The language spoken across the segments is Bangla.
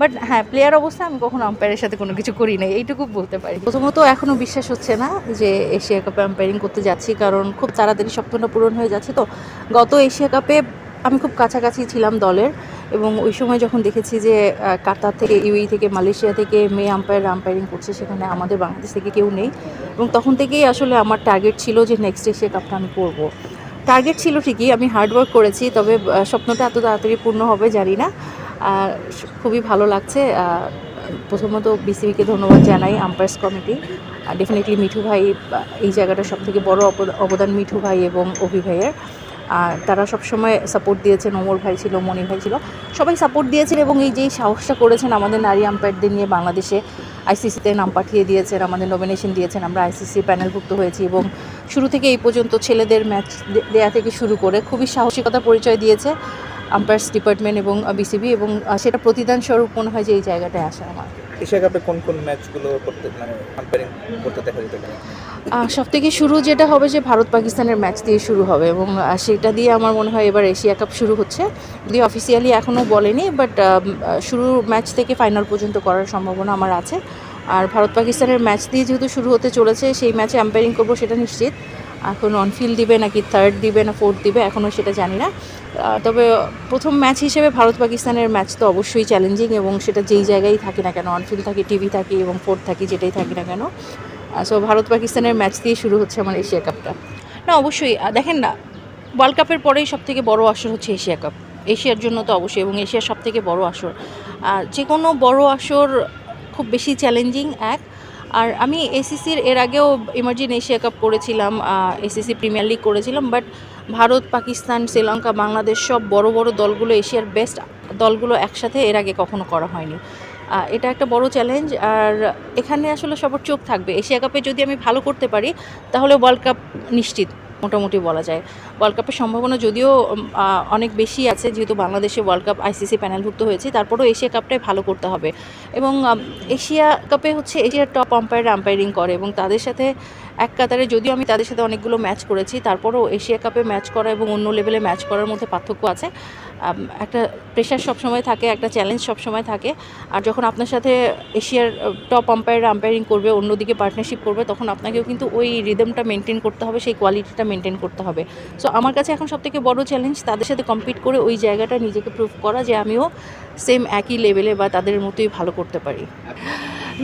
বাট হ্যাঁ প্লেয়ার অবস্থায় আমি কখনো আম্পায়ারের সাথে কোনো কিছু করি নাই, এইটুকু বলতে পারি। প্রথমত এখনও বিশ্বাস হচ্ছে না যে এশিয়া কাপে আম্পায়ারিং করতে যাচ্ছি, কারণ খুব তাড়াতাড়ি স্বপ্নটা পূরণ হয়ে যাচ্ছে তো। গত এশিয়া কাপে আমি খুব কাছাকাছি ছিলাম দলের এবং ওই সময় যখন দেখেছি যে কাতার থেকে ইউই থেকে মালয়েশিয়া থেকে মেয়ে আম্পায়ার আম্পায়ারিং করছে, সেখানে আমাদের বাংলাদেশ থেকে কেউ নেই এবং তখন থেকেই আসলে আমার টার্গেট ছিল যে নেক্সট এশিয়া কাপটা আমি করব। টার্গেট ছিল ঠিকই, আমি হার্ডওয়ার্ক করেছি, তবে স্বপ্নটা এত তাড়াতাড়ি পূর্ণ হবে জানি না। খুবই ভালো লাগছে প্রথমত বিসিবিকে ধন্যবাদ জানাই আম্পায়ার্স কমিটি ডেফিনেটলি মিঠু ভাই, এই জায়গাটা সব থেকে বড় অবদ- অবদান মিঠু ভাই এবং অভি ভাইয়ের। আর তারা সবসময় সাপোর্ট দিয়েছেন, ওমর ভাই ছিল মণি ভাই ছিল, সবাই সাপোর্ট দিয়েছেন এবং এই যেই সাহসটা করেছেন আমাদের নারী আম্পায়ারদের নিয়ে বাংলাদেশে আইসিসিতে নাম পাঠিয়ে দিয়েছেন, আমাদের নমিনেশন দিয়েছেন, আমরা আইসিসি প্যানেলভুক্ত হয়েছি এবং শুরু থেকে এই পর্যন্ত ছেলেদের ম্যাচ দেয়া থেকে শুরু করে খুবই সাহসিকতা পরিচয় দিয়েছে। আম্পায়ার্স ডিপার্টমেন্ট এবং বিসিবি এবং সেটা প্রতিদান স্বরূপ মনে হয় যে এই জায়গাটায় আসা আমার। এশিয়া কাপে কোন কোন ম্যাচগুলো করতে মানে আম্পায়ারিং করতে দেখা যেতে পারে? সব থেকে শুরু যেটা হবে যে ভারত পাকিস্তানের ম্যাচ দিয়ে শুরু হবে এবং সেটা দিয়ে আমার মনে হয় এবার এশিয়া কাপ শুরু হচ্ছে। যদি অফিসিয়ালি এখনও বলেনি বাট শুরু ম্যাচ থেকে ফাইনাল পর্যন্ত করার সম্ভাবনা আমার আছে। আর ভারত পাকিস্তানের ম্যাচ দিয়ে যেহেতু শুরু হতে চলেছে সেই ম্যাচে আম্পায়ারিং করব সেটা নিশ্চিত। এখন অনফিল্ড দিবে নাকি থার্ড দিবে না ফোর্থ দিবে এখনও সেটা জানি না। তবে প্রথম ম্যাচ হিসেবে ভারত পাকিস্তানের ম্যাচ তো অবশ্যই চ্যালেঞ্জিং এবং সেটা যেই জায়গায় থাকে না কেন অনফিল্ড থাকে টিভি থাকি এবং ফোর্থ থাকি, যেটাই থাকি না কেন। সো ভারত পাকিস্তানের ম্যাচ দিয়ে শুরু হচ্ছে আমার এশিয়া কাপটা না, অবশ্যই। দেখেন না ওয়ার্ল্ড কাপের পরেই সব থেকে বড় আসর হচ্ছে এশিয়া কাপ এশিয়ার জন্য তো অবশ্যই এবং এশিয়ার সব থেকে বড় আসর। যে কোনো বড় আসর খুব বেশি চ্যালেঞ্জিং এক। আর আমি এসিসির এর আগেও ইমার্জিন এশিয়া কাপ করেছিলাম এসিসি প্রিমিয়ার লিগ করেছিলাম বাট ভারত, পাকিস্তান, শ্রীলঙ্কা, বাংলাদেশ সব বড় বড় দলগুলো, এশিয়ার বেস্ট দলগুলো একসাথে এর আগে কখনো করা হয়নি। এটা একটা বড় চ্যালেঞ্জ আর এখানে আসলে সবার চোখ থাকবে। এশিয়া কাপে যদি আমি ভালো করতে পারি, তাহলে ওয়ার্ল্ড কাপ নিশ্চিত। মোটামুটি বলা যায়। ওয়ার্ল্ড কাপের সম্ভাবনা যদিও অনেক বেশি আছে, যেহেতু বাংলাদেশে ওয়ার্ল্ড কাপ আইসিসি প্যানেলভুক্ত হয়েছে, তারপরেও এশিয়া কাপটাই ভালো করতে হবে। এবং এশিয়া কাপে হচ্ছে এশিয়ার টপ আম্পায়ার আম্পায়ারিং করে, এবং তাদের সাথে এক কাতারে যদিও আমি তাদের সাথে অনেকগুলো ম্যাচ করেছি, তারপরও এশিয়া কাপে ম্যাচ করা এবং অন্য লেভেলে ম্যাচ করার মধ্যে পার্থক্য আছে। একটা প্রেশার সবসময় থাকে, একটা চ্যালেঞ্জ সবসময় থাকে, আর যখন আপনার সাথে এশিয়ার টপ আম্পায়ার আম্পায়ারিং করবে, অন্যদিকে পার্টনারশিপ করবে, তখন আপনাকেও কিন্তু ওই রিদমটা মেনটেন করতে হবে, সেই কোয়ালিটিটা মেনটেন করতে হবে। সো আমার কাছে এখন সবথেকে বড় চ্যালেঞ্জ তাদের সাথে কম্পিট করে ওই জায়গাটা নিজেকে প্রুভ করা যে আমিও সেম একই লেভেলে বা তাদের মতোই ভালো করতে পারি।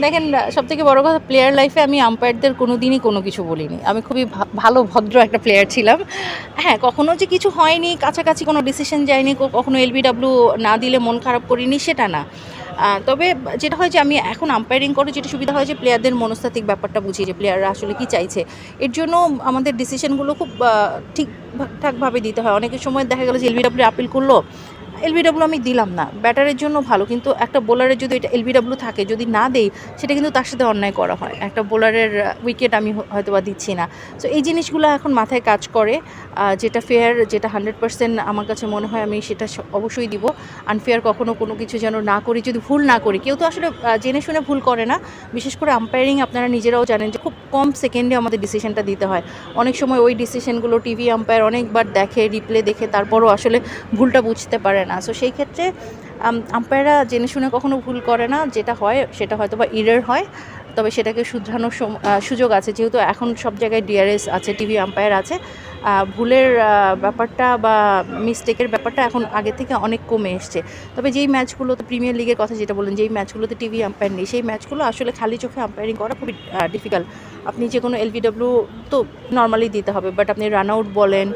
দেখেন সব থেকে বড় কথা প্লেয়ার লাইফে আমি আম্পায়ারদের কোনো দিনই কোনো কিছু বলিনি। আমি খুবই ভালো, ভদ্র একটা প্লেয়ার ছিলাম। হ্যাঁ কখনো যে কিছু হয়নি, কাছাকাছি কোনো ডিসিশন যায়নি, কখনো এলবিডাব্লিউ না দিলে মন খারাপ করিনি, সেটা না। তবে যেটা হয় যে আমি এখন আম্পায়ারিং করে যেটা সুবিধা হয় যে প্লেয়ারদের মনস্তাত্ত্বিক ব্যাপারটা বুঝি যে প্লেয়াররা আসলে কি চাইছে। এর জন্য আমাদের ডিসিশনগুলো খুব ঠিকঠাকভাবে দিতে হয়। অনেকের সময় দেখা গেলো যে এলবিডাব্লিউ আপিল করল এলবিডাব্লিউ আমি দিলাম না। ব্যাটারের জন্য ভালো, কিন্তু একটা বোলারের যদি এটা এলবিডাব্লিউ থাকে, যদি না দেই, সেটা কিন্তু তার সাথে অন্যায় করা হয়। একটা বোলারের উইকেট আমি হয়তো বা দিচ্ছি না। সো এই জিনিসগুলো এখন মাথায় কাজ করে যেটা ফেয়ার যেটা হান্ড্রেড পার্সেন্ট আমার কাছে মনে হয় আমি সেটা অবশ্যই দিব। আনফেয়ার কখনও কোনো কিছু যেন না করি, যদি ভুল না করি। কেউ তো আসলে জেনে শুনে ভুল করে না। বিশেষ করে আম্পায়ারিং আপনারা নিজেরাও জানেন যে খুব কম সেকেন্ডে আমাদের ডিসিশনটা দিতে হয়। অনেক সময় ওই ডিসিশনগুলো টিভি আম্পায়ার অনেকবার দেখে রিপ্লে দেখে, তারপরও আসলে ভুলটা বুঝতে পারে না। সো সেই ক্ষেত্রে আম্পায়াররা জেনে শুনে কখনো ভুল করে না। যেটা হয়, সেটা হয়তো বা ইরার হয়। তবে সেটাকে শুধরানোর সুযোগ আছে। যেহেতু এখন সব জায়গায় ডিআরএস আছে টিভি আম্পায়ার আছে ভুলের ব্যাপারটা বা মিস্টেকের ব্যাপারটা এখন আগে থেকে অনেক কমে এসছে। তবে যেই ম্যাচগুলোতে প্রিমিয়ার লিগের কথা যেটা বলেন যেই ম্যাচগুলোতে টিভি আম্পায়ার নেই, সেই ম্যাচগুলো আসলে খালি চোখে আম্পায়ারিং করা খুবই ডিফিকাল্ট আপনি যে কোনো এলবিডব্লিউ তো নর্মালি দিতে হবে। বাট আপনি রান আউট বলেন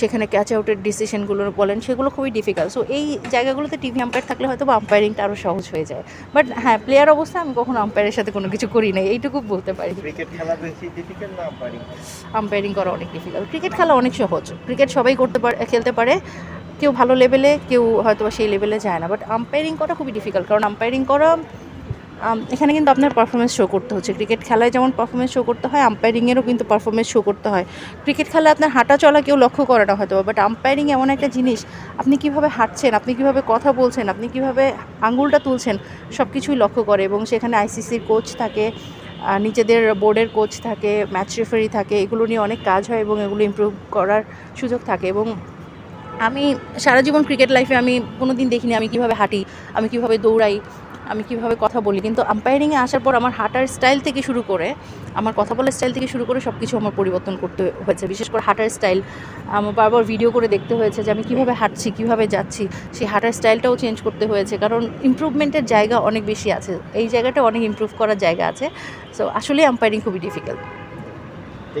সেখানে ক্যাচ আউটের ডিসিশনগুলো বলেন সেগুলো খুবই ডিফিকাল্ট সো এই জায়গাগুলোতে টিভি আম্পায়ার থাকলে হয়তো বা আম্পায়ারিংটা আরও সহজ হয়ে যায়। বাট হ্যাঁ প্লেয়ার অবস্থায় আমি কখনো আম্পায়ারের সাথে কোনো কিছু করি নাই এইটুকু বলতে পারি। আম্পায়ারিং করা অনেক ডিফিকাল্ট ক্রিকেট খেলা অনেক সহজ। ক্রিকেট সবাই করতে পারে খেলতে পারে। কেউ ভালো লেভেলে কেউ হয়তো বা সেই লেভেলে যায় না। বাট আম্পায়ারিং করা খুবই ডিফিকাল্ট কারণ আম্পায়ারিং করা এখানে কিন্তু আপনার পারফরমেন্স শো করতে হচ্ছে। ক্রিকেট খেলায় যেমন পারফরমেন্স শো করতে হয় আম্পায়ারিংয়েরও কিন্তু পারফরমেন্স শো করতে হয়। ক্রিকেট খেলায় আপনার হাঁটা চলা কেউ লক্ষ্য করে না হয়তো বাট আম্পায়ারিং এমন একটা জিনিস, আপনি কীভাবে হাঁটছেন, আপনি কীভাবে কথা বলছেন, আপনি কীভাবে আঙুলটা তুলছেন সব কিছুই লক্ষ্য করে এবং সেখানে আইসিসির কোচ থাকে নিজেদের বোর্ডের কোচ থাকে ম্যাচ রেফারি থাকে, এগুলো নিয়ে অনেক কাজ হয় এবং এগুলো ইমপ্রুভ করার সুযোগ থাকে এবং আমি সারা জীবন ক্রিকেট লাইফে আমি কোনো দিন দেখিনি আমি কীভাবে হাঁটি, আমি কীভাবে দৌড়াই। আমি কীভাবে কথা বলি। কিন্তু আম্পায়ারিংয়ে আসার পর আমার হাঁটার স্টাইল থেকে শুরু করে, আমার কথা বলার স্টাইল থেকে শুরু করে সব কিছু আমার পরিবর্তন করতে হয়েছে। বিশেষ করে হাঁটার স্টাইল আমার বারবার ভিডিও করে দেখতে হয়েছে যে আমি কীভাবে হাঁটছি, কীভাবে যাচ্ছি। সেই হাঁটার স্টাইলটাও চেঞ্জ করতে হয়েছে। কারণ ইম্প্রুভমেন্টের জায়গা অনেক বেশি আছে। এই জায়গাটা অনেক ইম্প্রুভ করার জায়গা আছে। সো আসলে আম্পায়ারিং খুবই ডিফিকাল্ট